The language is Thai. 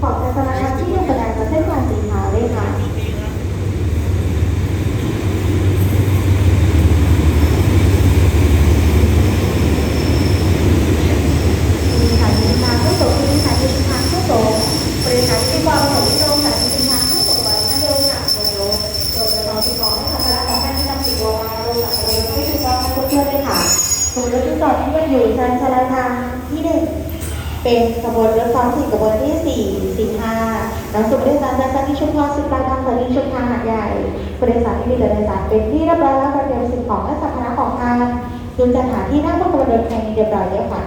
ของทัศนคติที่ยังแสดงจาเส้นทางสีขาวด้วยค่ะมีสายสินค้าผู้ส่งมีสายสินค้าผู้ส่งบริษัทที่วางของที่โรงสายสินค้าผู้ส่งไว้ท่านโดยหนักโดยโดยโดยจะต้องติดต่อให้กับคณะของท่านที่นำสิทธิ์ลงมาลงหลักประเด็นที่ถูกต้องให้เพื่อนๆด้วยค่ะขบวนรถที่จอดที่มันอยู่ชั้นชลาทางที่หนึ่งเป็นขบวนรถท้องถิ่นขบวนที่สี่สี่ห้าหลังสุด บริษัทจากที่ชุมพรสุดปลายทางสถานีชุมทางหาดใหญ่ บริษัทที่มีเดินสารเป็นที่เรียบร้อยแล้วประเด็นสิ่งของและสัมภาระของทางดูสถานที่นั่งบนขบวนรถแห่งนี้เรียบร้อยแล้วค่ะ